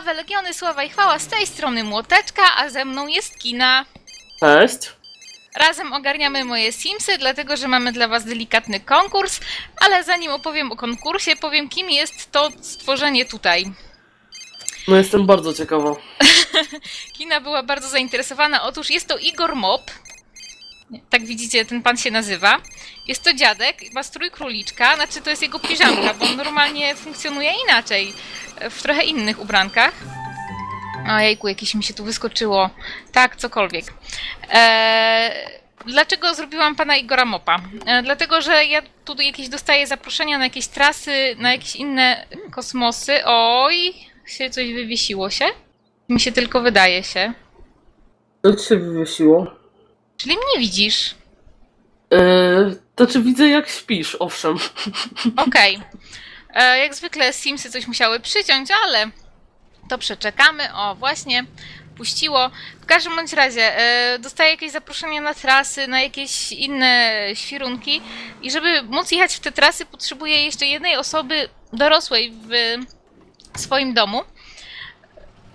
Sława, legiony, sława i chwała z tej strony Młoteczka, a ze mną jest Kina. Cześć. Razem ogarniamy moje Simsy, dlatego że mamy dla Was delikatny konkurs, ale zanim opowiem o konkursie, powiem kim jest to stworzenie tutaj. No jestem bardzo ciekawa. Kina była bardzo zainteresowana. Otóż jest to Igor Mop. Tak widzicie, ten pan się nazywa. Jest to dziadek, ma strój króliczka, znaczy to jest jego piżamka, bo on normalnie funkcjonuje inaczej, w trochę innych ubrankach. Ojejku, jakieś mi się tu wyskoczyło. Tak, cokolwiek. Eee, dlaczego zrobiłam pana Igora Mopa? E, dlatego, że ja tu jakieś dostaję zaproszenia na jakieś trasy, na jakieś inne kosmosy. Oj, się coś wywiesiło się. Mi się tylko wydaje się. Co ci się wywiesiło? Czyli mnie widzisz. Yy, to czy widzę jak śpisz, owszem. Okej. E, Jak zwykle Simsy coś musiały przyciąć, ale to przeczekamy. O, właśnie puściło. W każdym bądź razie e, dostaję jakieś zaproszenia na trasy, na jakieś inne świrunki i żeby móc jechać w te trasy potrzebuję jeszcze jednej osoby dorosłej w swoim domu.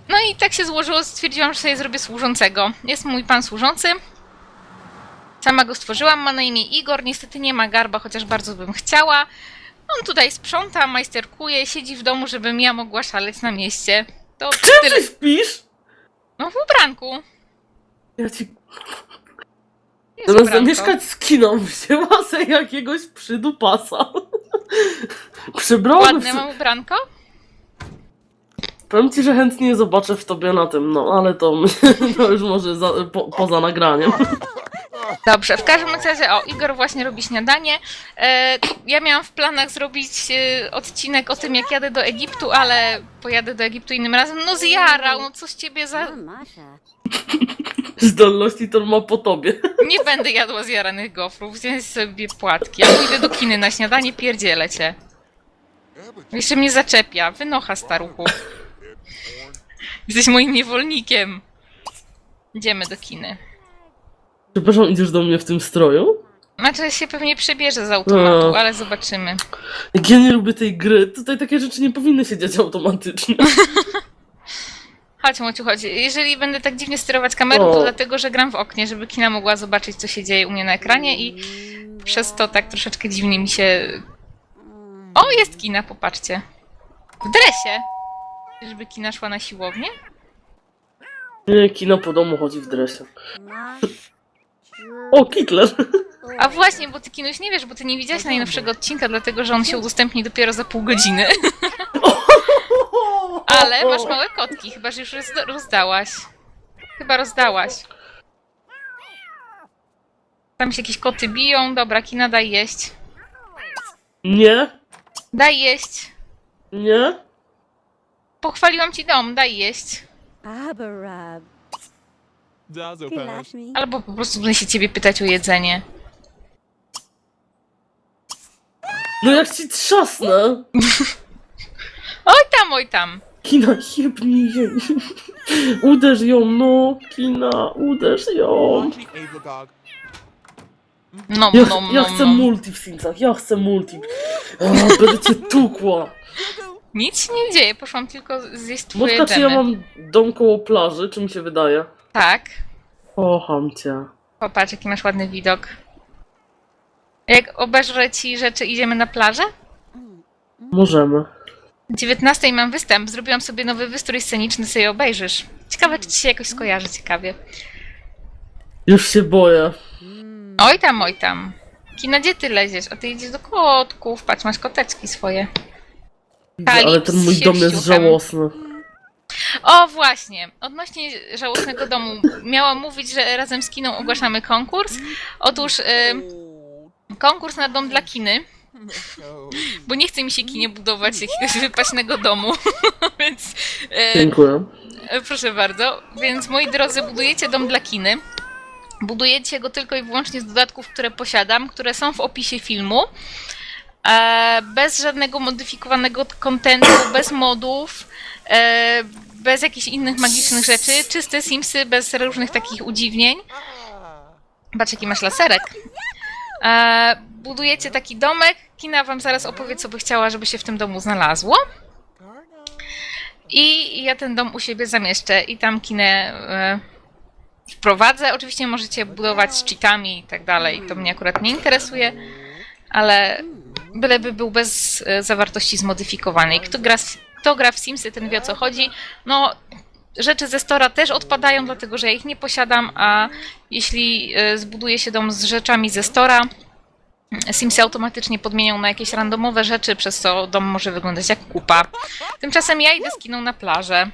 No i tak się złożyło, stwierdziłam, że sobie zrobię służącego. Jest mój pan służący. Sama go stworzyłam, ma na imię Igor, niestety nie ma garba, chociaż bardzo bym chciała. On tutaj sprząta, majsterkuje, siedzi w domu, żebym ja mogła szaleć na mieście. To tyle. Ty śpisz? No w ubranku. Ja ci... Jest Zamiast ubranko. zamieszkać z kiną, wzięła se jakiegoś przydupasa. Przybrałam Ładne mam ubranko? Powiem ci, że chętnie zobaczę w tobie na tym, no ale to, to już może za, po, poza nagraniem. Dobrze, w każdym razie, o, Igor właśnie robi śniadanie. E, ja miałam w planach zrobić e, odcinek o tym, jak jadę do Egiptu, ale pojadę do Egiptu innym razem. No zjarał, no co z ciebie za... Masha. Zdolności to ma po tobie. Nie będę jadła zjaranych gofrów, wziąć sobie płatki. Ja pójdę do kiny na śniadanie, pierdzielę cię. Jeszcze mnie zaczepia, wynocha staruchu. Jesteś moim niewolnikiem. Idziemy do kiny. Przepraszam, idziesz do mnie w tym stroju? Znaczy się pewnie przebierze z automatu, No. ale zobaczymy. Jak ja nie lubię tej gry, tutaj takie rzeczy nie powinny się dziać automatycznie. Chodź, Mociu, chodź. Jeżeli będę tak dziwnie sterować kamerą, to O. dlatego, że gram w oknie, żeby kina mogła zobaczyć, co się dzieje u mnie na ekranie i przez to tak troszeczkę dziwnie mi się... O, jest kina, popatrzcie. W dresie. Żeby kina szła na siłownię? Nie, kino po domu chodzi w dresie. O, Hitler! A właśnie, bo ty kinuś nie wiesz, bo ty nie widziałaś najnowszego odcinka, dlatego że on się udostępni dopiero za pół godziny. Ale masz małe kotki, chyba że już roz- rozdałaś. Chyba rozdałaś. Tam się jakieś koty biją. Dobra, kina daj jeść. Nie, Daj jeść. nie. Pochwaliłam ci dom, daj jeść. Abarab. Me. Albo po prostu będę się ciebie pytać o jedzenie. No jak ci trzasnę! Oj tam, oj tam. Kina, jebnij jej. Uderz ją, no. Kina, uderz ją. Launching. No, Ja, no, ja no, chcę no. multi w Simsach, ja chcę multi. O, będę cię tukła. Nic się nie dzieje, poszłam tylko zjeść twoje Motka, czy ja mam dom koło plaży, czy mi się wydaje? Tak. Kocham cię. Popatrz, jaki masz ładny widok. Jak obeżrę ci rzeczy, idziemy na plażę? Możemy. O 19 mam występ. Zrobiłam sobie nowy wystrój sceniczny, sobie obejrzysz. Ciekawe, czy ci się jakoś skojarzy, ciekawie. Już się boję. Oj tam, oj tam. Kina, gdzie ty leziesz? A ty idziesz do kotków. Patrz, masz koteczki swoje. Ale ten mój dom jest siewściuchem. żałosny. O, właśnie. Odnośnie żałosnego domu. Miałam mówić, że razem z kiną ogłaszamy konkurs. Otóż y, konkurs na dom dla kiny. Bo nie chce mi się kinie budować jakiegoś wypaśnego domu. Więc y, Dziękuję. Proszę bardzo. Więc moi drodzy, budujecie dom dla kiny. Budujecie go tylko i wyłącznie z dodatków, które posiadam, które są w opisie filmu. E, bez żadnego modyfikowanego kontentu, bez modów, e, bez jakichś innych magicznych rzeczy. Czyste Simsy, bez różnych takich udziwnień. Patrz, jaki masz laserek. E, budujecie taki domek. Kina wam zaraz opowie, co by chciała, żeby się w tym domu znalazło. I ja ten dom u siebie zamieszczę i tam kinę e, wprowadzę. Oczywiście możecie budować z cheatami i tak dalej. To mnie akurat nie interesuje, ale byleby był bez e, zawartości zmodyfikowanej. Kto gra, w- kto gra w Simsy, ten wie o co chodzi. No, rzeczy ze Stora też odpadają, dlatego że ja ich nie posiadam, a jeśli e, zbuduje się dom z rzeczami ze Stora, Simsy automatycznie podmienią na jakieś randomowe rzeczy, przez co dom może wyglądać jak kupa. Tymczasem ja idę z na plażę.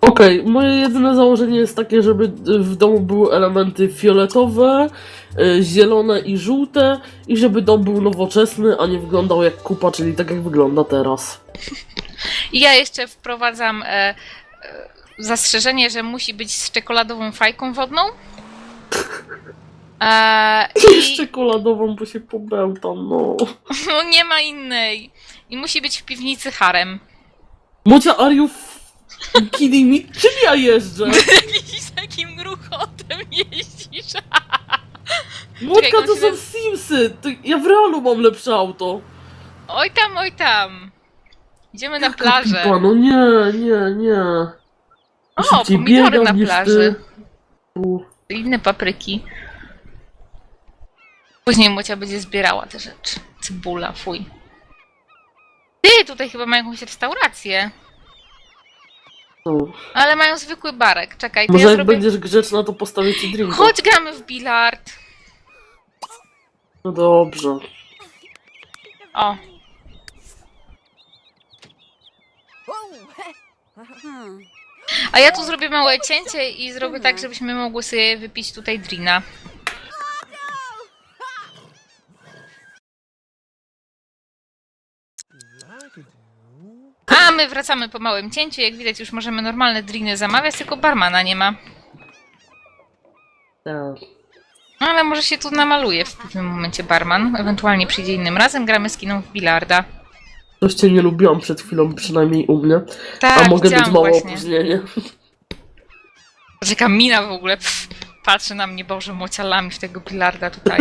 Okej, moje jedyne założenie jest takie, żeby w domu były elementy fioletowe, y, zielone i żółte i żeby dom był nowoczesny, a nie wyglądał jak kupa, czyli tak jak wygląda teraz. I ja jeszcze wprowadzam e, e, zastrzeżenie, że musi być z czekoladową fajką wodną. E, I czekoladową, bo się pobełtam, no. no, nie ma innej. I musi być w piwnicy harem. Mocia, are you f- kidding me? Czym ja jeżdżę? Widzisz, takim gruchotem jeździsz. Motka, to musimy- są Simsy! To ja w realu mam lepsze auto. Oj tam, oj tam. Idziemy na plażę. Pipa, no nie, nie, nie. O, Szybciej pomidory biegam na niż plaży. ty. U. Inne papryki. Później Mocia będzie zbierała te rzeczy. Cybula, fuj. Ty, tutaj chyba mają jakąś restaurację. No. Ale mają zwykły barek. Czekaj, to Może ja jak zrobię... będziesz grzeczna, to postawię ci drinka. Chodź, gramy w bilard. No dobrze. O, a ja tu zrobię małe cięcie i zrobię tak, żebyśmy mogły sobie wypić tutaj drina. A my wracamy po małym cięciu. Jak widać, już możemy normalne driny zamawiać, tylko barmana nie ma. No ale może się tu namaluje w pewnym momencie barman. Ewentualnie przyjdzie innym razem. Gramy z kiną w bilarda. Coś cię nie lubiłam przed chwilą, przynajmniej u mnie. Tak, A mogę być widziałam małe właśnie. opóźnienie. Jaka mina w ogóle. Pff, patrzy na mnie Boże mocialami w tego bilarda tutaj.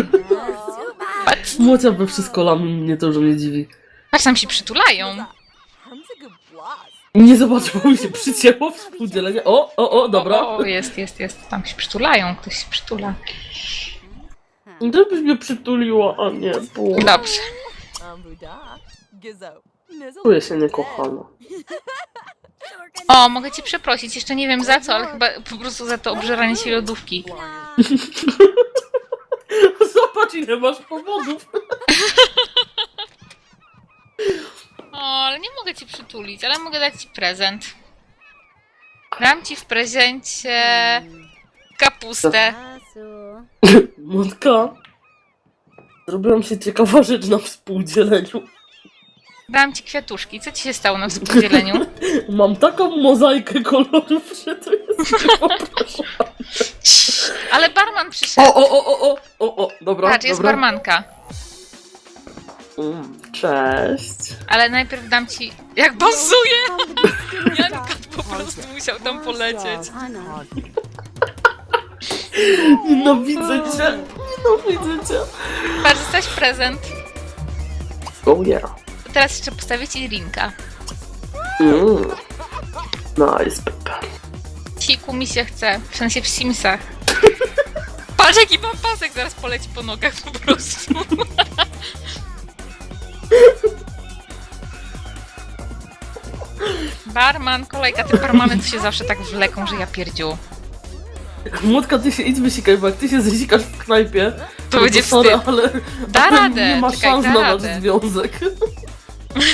Patrz, Mocia we wszystko lami, mnie to już nie dziwi. patrz tam się przytulają. Nie zobaczyło mi się przycięło współdzielenie. O, o, o, dobra. O, o, jest, jest, jest. Tam się przytulają. Ktoś się przytula. Gdybyś mnie przytuliła, a nie, bo Dobrze. Czuję się niekochana. O, mogę cię przeprosić. Jeszcze nie wiem za co, ale chyba po prostu za to obżeranie się lodówki. Zobacz, ile masz powodów. O, ale nie mogę ci przytulić, ale mogę dać ci prezent. Dam ci w prezencie kapustę. Matka, zrobiłam się ciekawa rzecz na współdzieleniu. Dam ci kwiatuszki. Co ci się stało na współdzieleniu? Mam taką mozaikę kolorów, że to jest. Ale barman przyszedł. O, o, o, o, o, o, o, dobra, Patrz, jest dobra. barmanka. Mm, Cześć. Ale najpierw dam ci... Jak bazuje! Janka po prostu musiał tam polecieć. Nienawidzę cię. Nienawidzę cię. Patrz, dostałeś prezent. Oh yeah. Teraz jeszcze postawię ci drinka. Mm. Nice, Pepe. Siku mi się chce. W sensie w Simsach. Patrz, jaki mam pasek zaraz poleci po nogach po prostu. Barman, kolejka, te barmany to się zawsze tak wleką, że ja pierdziu. Młotka, ty się idź wysikaj, bo jak ty się zesikasz w knajpie, To będzie sorry, wstyd. ale Da ale radę, nie ma czekaj, szans da na nasz radę. związek.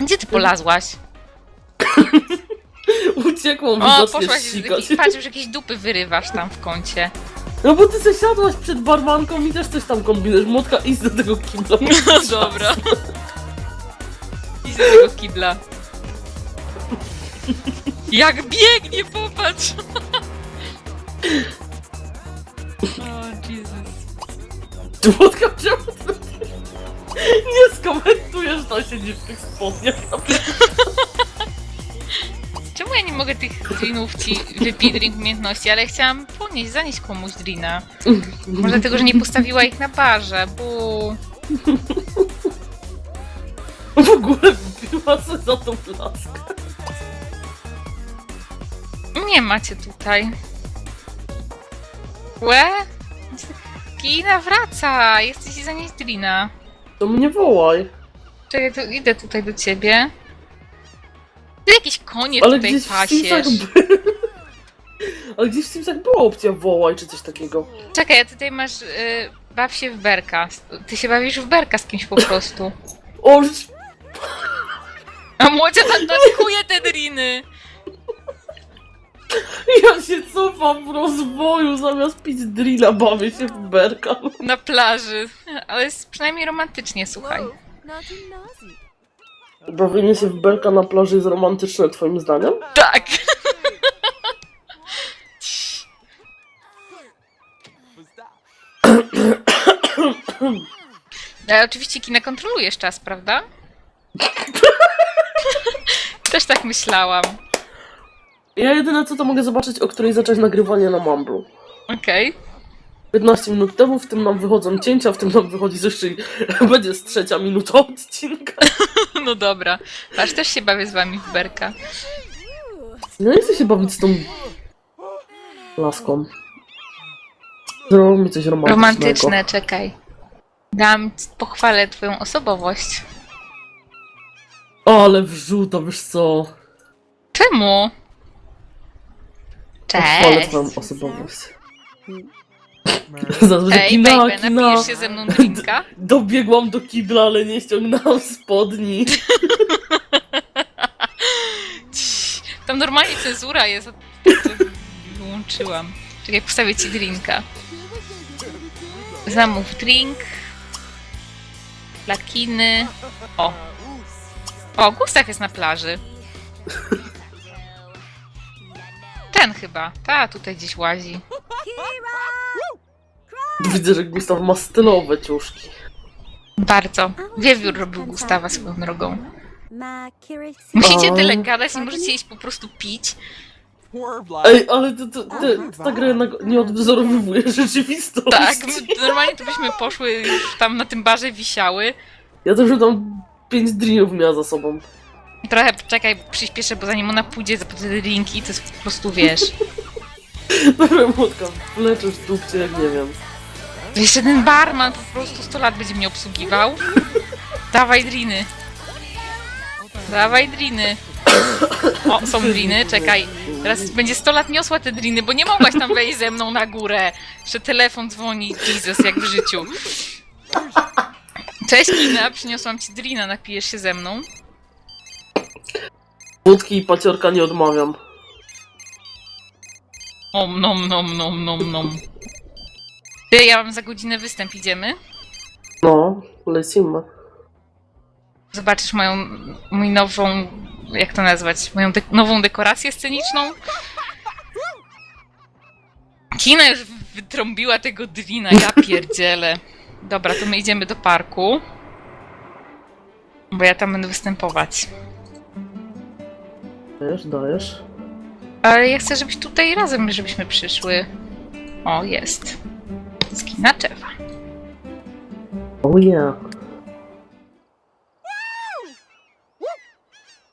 Gdzie ty polazłaś? Uciekłam, O, zaczniesz poszłaś, z sikać. patrz, już jakieś dupy wyrywasz tam w kącie. No bo ty zasiadłaś przed barmanką i też coś tam kombinujesz. Młotka, idź do tego kibla. No dobra. Idź do tego kibla. Jak biegnie, popatrz! O, Jesus. Młotka, czemu ty nie skomentujesz, to siedzi w tych spodniach. Czemu ja nie mogę tych drinów ci wypić drink umiejętności, ale chciałam ponieść, zanieść komuś drina. Może dlatego, że nie postawiła ich na barze, bu. W ogóle wbiła sobie za tą laskę. Nie macie tutaj. Łe? Kina wraca! Jesteś za niej Drina. To mnie wołaj. Czekaj, to idę tutaj do ciebie. Ty jakiś konie Ale tutaj gdzieś w Simsach pasiesz. by... Ale gdzieś w Simsach była opcja wołaj, czy coś takiego. Czekaj, a tutaj masz... Y, baw się w berka. Ty się bawisz w berka z kimś po prostu. O, A młodzia atakuje te driny! ja się cofam w rozwoju, zamiast pić drilla, bawię się w berka. Na plaży. Ale jest przynajmniej romantycznie, słuchaj. Bawienie się w belka na plaży jest romantyczne, twoim zdaniem? Tak! That? Ale oczywiście kina kontrolujesz czas, prawda? Też tak myślałam. Ja jedyne co to mogę zobaczyć, o której zacząć nagrywanie na Mumblu. Okej. 15 minut temu, w tym nam wychodzą cięcia, w tym nam wychodzi czyli będzie z trzecia minuta odcinka. No dobra. Patrz, też się bawię z wami w berka. No nie chcę się bawić z tą laską. Zrobił mi coś romantycznego. Romantyczne, czekaj. Dam, pochwalę twoją osobowość. Ale wrzuta, wiesz co? Czemu? Cześć! twoją osobowość. Zazwyczaj Ej, kina, baby, kina. napijesz się ze mną drinka? Dobiegłam do kibla, ale nie ściągnęłam spodni. Cii, Tam normalnie cenzura jest. Wyłączyłam. Czekaj, postawię ci drinka. Zamów drink. Lakiny. O. O, Gustaw jest na plaży. Ten chyba. Ta tutaj gdzieś łazi. Widzę, że Gustaw ma stylowe ciuszki. Bardzo. Wiewiór robił Gustawa swoją drogą. Musicie tyle gadać i możecie iść po prostu pić. Ej, ale to, to, to, ta gra jednak nie odwzorowywuje rzeczywistości. Tak, my, normalnie to byśmy poszły już tam na tym barze wisiały. Ja też już tam pięć drinów miała za sobą. Trochę czekaj, przyspieszę, bo zanim ona pójdzie za te drinki, to jest po prostu wiesz. Dobra, młotka, wleczysz dupcie, jak nie wiem. Jeszcze ten barman po prostu 100 lat będzie mnie obsługiwał. Dawaj driny. Dawaj driny. O, są driny, czekaj. Teraz będzie 100 lat niosła te driny, bo nie mogłaś tam wejść ze mną na górę. Jeszcze telefon dzwoni, Jesus, jak w życiu. Cześć Kina, przyniosłam ci drina, napijesz się ze mną. Wódki i paciorka nie odmawiam. Om nom nom nom nom nom. Ty, ja mam za godzinę występ, idziemy? No, lecimy. Zobaczysz moją, mój nową, jak to nazwać, moją nową dekorację sceniczną? Kina już wytrąbiła tego drina, ja pierdzielę. Dobra, to my idziemy do parku. Bo ja tam będę występować. Dajesz, dajesz. Ale ja chcę, żebyś tutaj razem, żebyśmy przyszły. O, jest. Z kina drzewa. Oh yeah.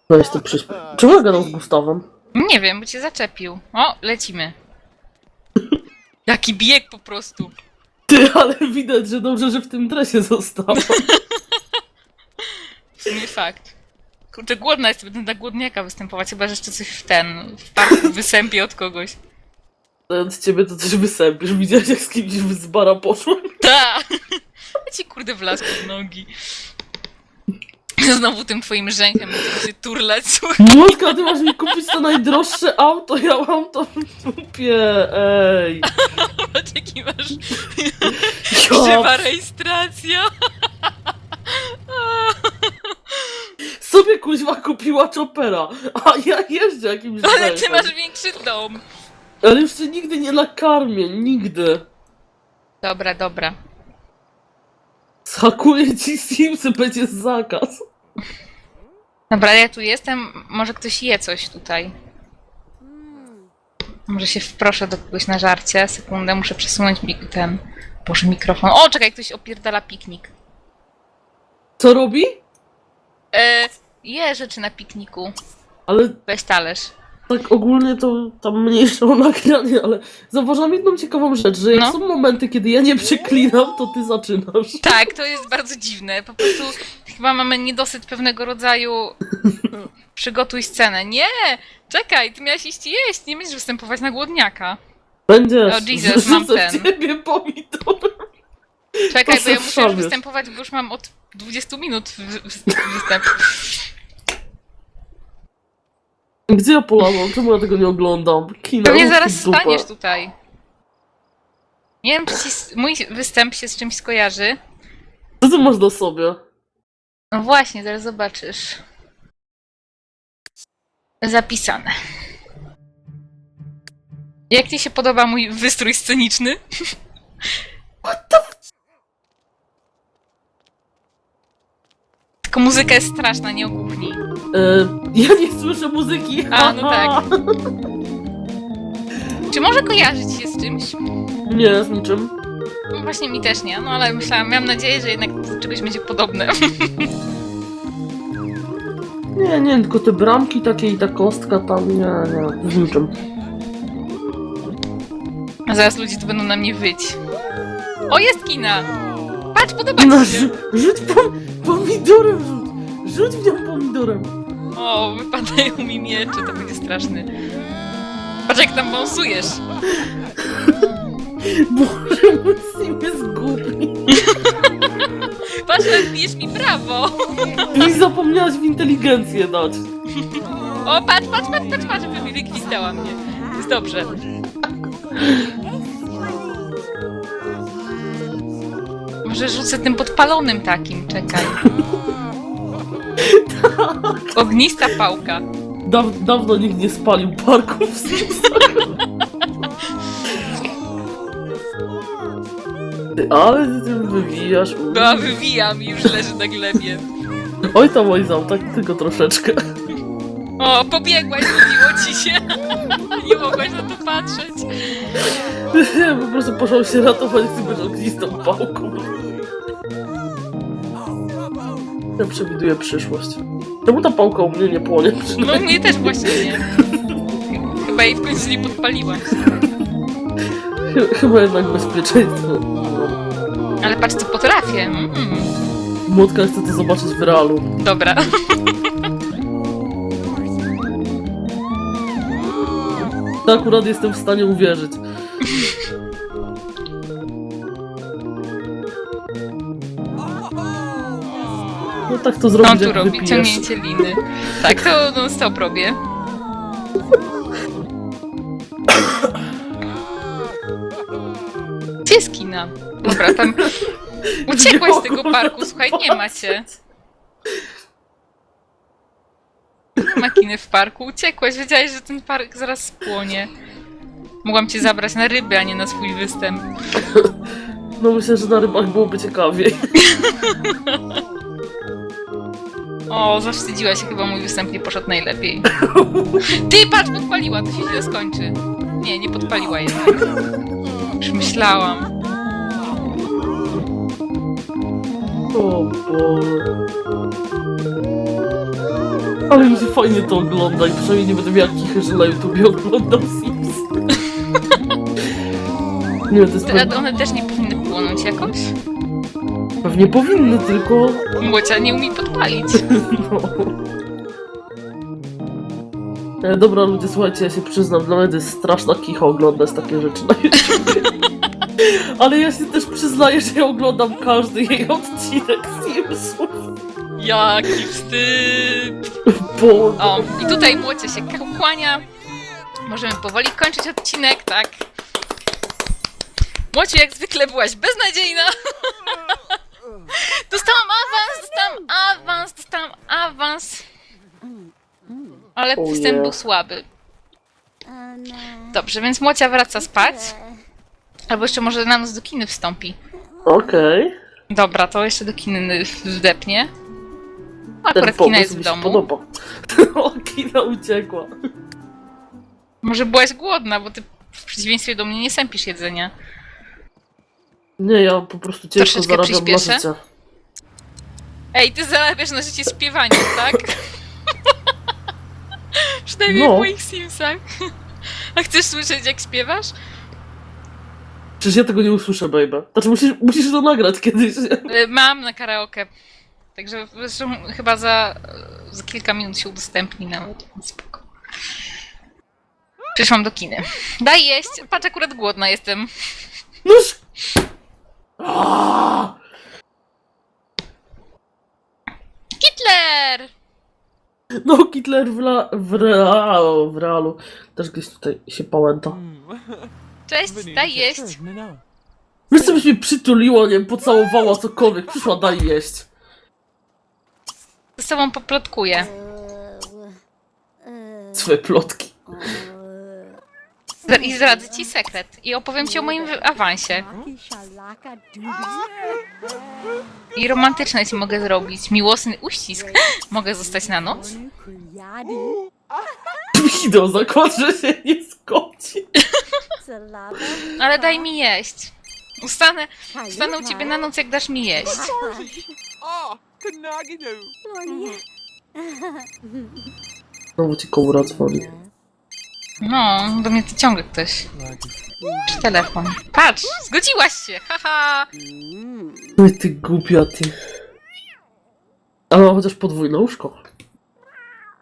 Weź to przyśp... Czemu ja gadam z Gustawem? Nie wiem, bo cię zaczepił. O, lecimy. Jaki bieg po prostu. Ty, ale widać, że dobrze, że w tym dresie została. W sumie fakt. Kurczę, głodna jest, będę na głodniaka występować, chyba że jeszcze coś w ten, w parku wysępię od kogoś. Od ciebie to coś wysępisz. Widziałeś, jak z kimś z bara poszłem? Ta! Ja ci kurde wlazł pod nogi. Znowu tym twoim rzęchem będziemy się turlać, słuchaj. Młotka, ty masz mi kupić to najdroższe auto, ja mam to w dupie, ej. Patrz jaki masz Ja żywa rejestracja. sobie kuźwa kupiła chopera, a ja jeżdżę jakimś Ale ty masz większy dom. Ale już cię nigdy nie nakarmię, nigdy. Dobra, dobra. Zhakuję ci Simsy, będzie zakaz. Dobra, ja tu jestem, może ktoś je coś tutaj. Może się wproszę do kogoś na żarcie. Sekundę, muszę przesunąć mi ten. Boże, mikrofon. O, czekaj, ktoś opierdala piknik. Co robi? E, je rzeczy na pikniku. Ale Weź talerz. tak ogólnie to tam mniejsze o nagranie, ale zauważyłam jedną ciekawą rzecz, że jak No. są momenty, kiedy ja nie przeklinam, to ty zaczynasz. Tak, to jest bardzo dziwne. Po prostu chyba mamy niedosyt pewnego rodzaju. Przygotuj scenę. Nie! Czekaj, ty miałeś iść jeść, nie będziesz występować na głodniaka. Będziesz. O, Jesus, mam Rzucę w ten. ciebie pomidor. Czekaj, bo ja muszę już występować, bo już mam od 20 minut wy- wy- występ. Gdzie ja polałam? Czemu ja tego nie oglądam? Kino. Pewnie zaraz dupę. staniesz tutaj. Nie wiem, czy ci s- mój występ się z czymś skojarzy. Co ty masz do sobie? No właśnie, zaraz zobaczysz. Zapisane. Jak ci się podoba mój wystrój sceniczny? Tylko muzyka jest straszna, nie ogłuchnij. E, ja nie słyszę muzyki. A, no tak. Czy może kojarzyć się z czymś? Nie, z niczym. No Właśnie mi też nie, no ale myślałam, miałam nadzieję, że jednak do czegoś będzie podobne. Nie, nie, tylko te bramki takie i ta kostka tam, nie, nie, z niczym. A zaraz ludzie tu będą na mnie wyć. O, jest kina! Patrz, podoba No, ci się! rzu- rzuć pom pomidorem, rzuć. Rzuć w nią pomidorem. O, wypadają mi miecze, to będzie straszny. Patrz jak tam bąsujesz. Boże, mój sim jest głupi. Patrz, jak bijesz mi brawo. Mi zapomniałaś w inteligencję dać. O, patrz, patrz, patrz, patrz, patrz, wy- wygwizdała mnie. Jest dobrze. Może rzucę tym podpalonym takim, czekaj. Ognista pałka. Daw dawno nikt nie spalił parków w Simsach. Ale ty tym wywijasz. u. No, wywijam i już leży na glebie. Oj tam, oj tam, tak tylko troszeczkę. O, pobiegłaś, nudziło ci się. Nie mogłaś na to patrzeć. po prostu poszłam się ratować z ognistą pałką. Ja przewiduję przyszłość. Czemu ta pałka u mnie nie płonie? No mnie też właśnie nie. Chyba jej w końcu nie podpaliłaś. Ch- Chyba jednak bezpieczeństwo. Ale patrz co potrafię. Mm. Młotka chce to zobaczyć w realu. Dobra. To akurat jestem w stanie uwierzyć. Tak to zrobić, tu jak robi? wypijesz. Ciągnięcie liny. Tak, to no stop robię. Gdzie jest kina? Dobra, tam... Uciekłaś z tego parku, słuchaj, nie ma cię. Nie ma kiny w parku, uciekłaś, wiedziałeś, że ten park zaraz spłonie. Mogłam cię zabrać na ryby, a nie na swój występ. No myślę, że na rybach byłoby ciekawiej. O, zawstydziła się chyba mój występ nie poszedł najlepiej. Ty, patrz, podpaliła, to się źle skończy. Nie, nie podpaliła jednak. Już myślałam. O Boże. Ale mi się fajnie to ogląda i przynajmniej nie będę miał kichę, że na YouTubie oglądam Sims. Nie, to jest Te- pewnie, A one też nie? Pewnie powinny, tylko... Młocia nie umie podpalić. No. E, dobra ludzie, słuchajcie, ja się przyznam, dla mnie to jest straszna kicha oglądać takie rzeczy na YouTube. Ale ja się też przyznaję, że ja oglądam każdy jej odcinek Simsów. Jaki wstyd! Bo... O, i tutaj młocie się kłania. Możemy powoli kończyć odcinek, tak? Młociu, jak zwykle byłaś beznadziejna. Dostałam awans, dostałam awans, dostałam awans. Ale O występ nie. był słaby. Dobrze, więc Młocia wraca spać. Albo jeszcze może na noc do kiny wstąpi. Okej. Dobra, to jeszcze do kiny wdepnie. Ten Akurat kina pomysł jest w mi się domu. podoba. o, kina uciekła. Może byłaś głodna, bo ty w przeciwieństwie do mnie nie sępisz jedzenia. Nie, ja po prostu ciężko Troszeczkę zarabiam na przyspieszę? życie. Ej, ty zarabiasz na życie śpiewaniem, tak? Przynajmniej No. w moich Simsach. A chcesz słyszeć, jak śpiewasz? Przecież ja tego nie usłyszę, baby. Znaczy musisz, musisz to nagrać kiedyś. Y, Mam na karaoke. Także zresztą chyba za, za kilka minut się udostępni nawet. więc Spoko. Przyszłam do kiny. Daj jeść. Patrz, akurat głodna jestem. Noż! Hitler! No, Hitler w, la, w, realu, w realu też gdzieś tutaj się pałęta. Hmm. Cześć, daj jeść. Wiesz co byś mnie przytuliła, nie wiem, pocałowała cokolwiek, przyszła, daj jeść. Z sobą poplotkuję. Swoje plotki. I zdradzę ci sekret. I opowiem ci o moim wy- awansie. I romantyczne ci mogę zrobić. Miłosny uścisk. Mogę zostać na noc? Wideo zakład, że się nie skończy. Ale daj mi jeść. Ustanę, ustanę u ciebie na noc, jak dasz mi jeść. Kanagino. Znowu ci kołura dzwoni. No, do mnie to ciągle ktoś. Czy telefon? Patrz, zgodziłaś się, haha. Ty głupia, ty. Ale mam chociaż podwójne łóżko.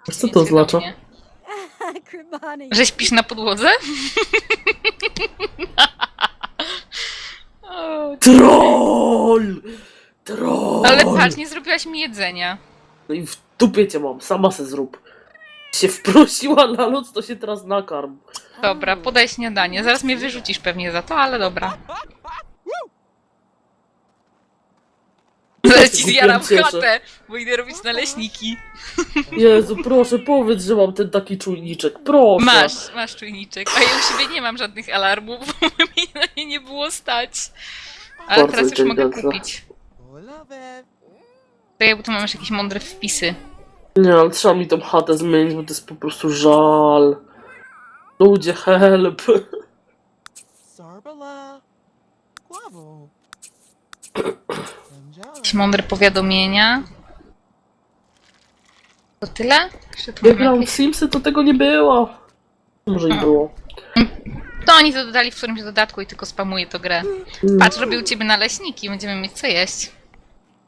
Wiesz co to Nic oznacza? Że śpisz na podłodze? O, Troll! Troll! Ale patrz, nie zrobiłaś mi jedzenia. No i w dupie cię mam, sama se zrób. Się wprosiła na noc, to się teraz nakarm. Dobra, podaj śniadanie. Zaraz mnie wyrzucisz pewnie za to, ale dobra. Zaraz ci zjaram Cieszę. chatę, bo idę robić naleśniki. Jezu, proszę, powiedz, że mam ten taki czujniczek, proszę. Masz, masz czujniczek. A ja u siebie nie mam żadnych alarmów, bo mi na nie nie było stać. Ale Bardzo teraz już mogę kupić. Love it. To jakby tu mam już jakieś mądre wpisy. Nie, ale trzeba mi tą chatę zmienić, bo to jest po prostu żal. Ludzie, help. Sarbala. Mądre powiadomienia. To tyle? Jeszcze tu Jak grałem w jakieś... Simsy, to tego nie było. Może i było. To oni to dodali w którymś dodatku i tylko spamuje to grę. Patrz, robię u ciebie naleśniki, będziemy mieć co jeść.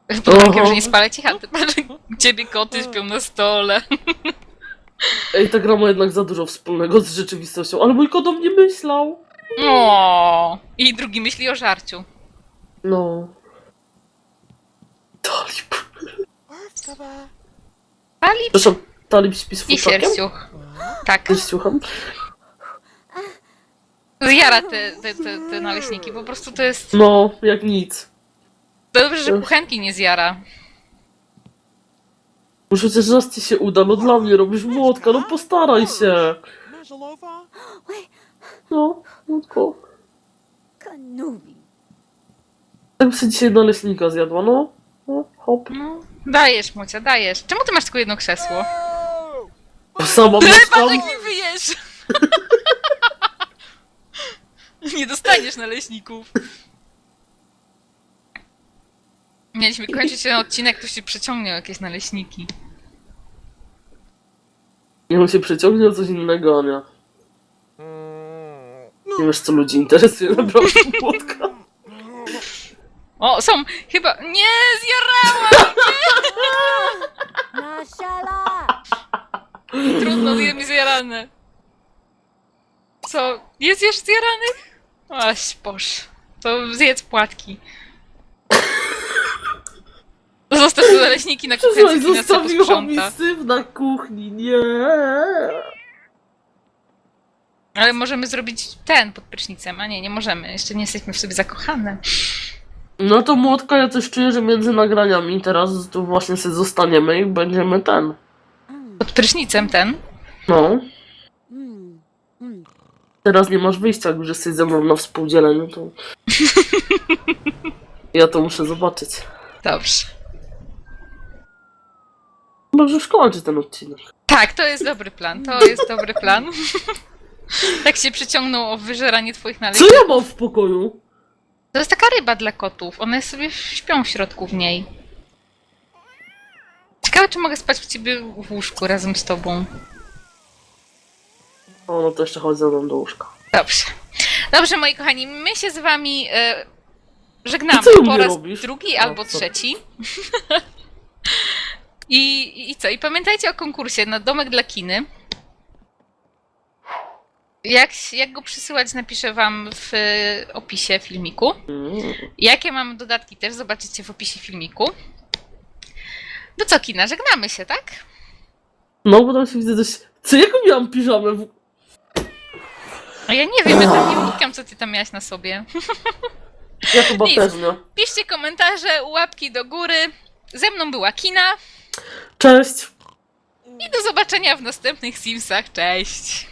Pod że nie spalę ci chaty. Ciebie koty śpią na stole. Ej, ta gra ma jednak za dużo wspólnego z rzeczywistością, ale mój kot o mnie myślał. O, I drugi myśli o żarciu. No. Talib. Pali Przepraszam, Talib śpi z i futrzakiem? sierściuch. Tak. Słucham. Zjara te, te, te, te naleśniki. Po prostu to jest... No, jak nic. Dobrze, że kuchenki nie zjara. Może chociaż raz ci się uda, no dla mnie robisz młotka, no postaraj się. No, młotko. Tak by sobie dzisiaj naleśnika zjadła, no. No, hop. No, dajesz, Mocia, dajesz. Czemu ty masz tylko jedno krzesło? Oh. Sama Patrz, mieszkam. jak mi wyjesz! Nie dostaniesz naleśników. Mieliśmy kończyć ten odcinek, to się przeciągnie o jakieś naleśniki. Nie on się przeciągnie o coś innego, Ania. Mm. Nie wiesz, co ludzi interesuje naprawdę młotka. O, są! Chyba... Nie! Zjarałam! Nashala! Trudno, zjem zjarane. Co? Jest już zjaranych? Aś, boż. To zjedz płatki. Zostaw te naleśniki na kuchence, co zostawiła mi posprząta. syf na kuchni, nie. Ale możemy zrobić ten pod prysznicem, a nie, nie możemy. Jeszcze nie jesteśmy w sobie zakochane. No to młotka, ja coś czuję, że między nagraniami teraz tu właśnie sobie zostaniemy i będziemy ten. Pod prysznicem ten. No. Teraz nie masz wyjścia, jak już jesteś ze mną na współdzieleniu, to... Ja to muszę zobaczyć. Dobrze. Możesz kończyć ten odcinek. Tak, to jest dobry plan. To jest dobry plan. tak się przyciągnął o wyżeranie twoich Co naleśników. ja mam w pokoju? To jest taka ryba dla kotów. One sobie śpią w środku w niej. Ciekawe, czy mogę spać u ciebie w łóżku razem z tobą. O, no to jeszcze chodź ze mną do łóżka. Dobrze. Dobrze, moi kochani, my się z wami e, żegnamy co u po raz robisz? drugi albo co? trzeci. I, I co? I pamiętajcie o konkursie na domek dla kiny. Jak, jak go przysyłać, napiszę wam w opisie filmiku. Jakie mamy dodatki też zobaczycie w opisie filmiku. No co, kina, żegnamy się, tak? No, bo tam się widzę coś... Co, jaką miałam piżamę? W... A ja nie wiem, ja tam nie wnikam, co ty tam miałaś na sobie. Ja chyba Nic. też nie. Piszcie komentarze, łapki do góry. Ze mną była Kina Cześć! i do zobaczenia w następnych Simsach. Cześć!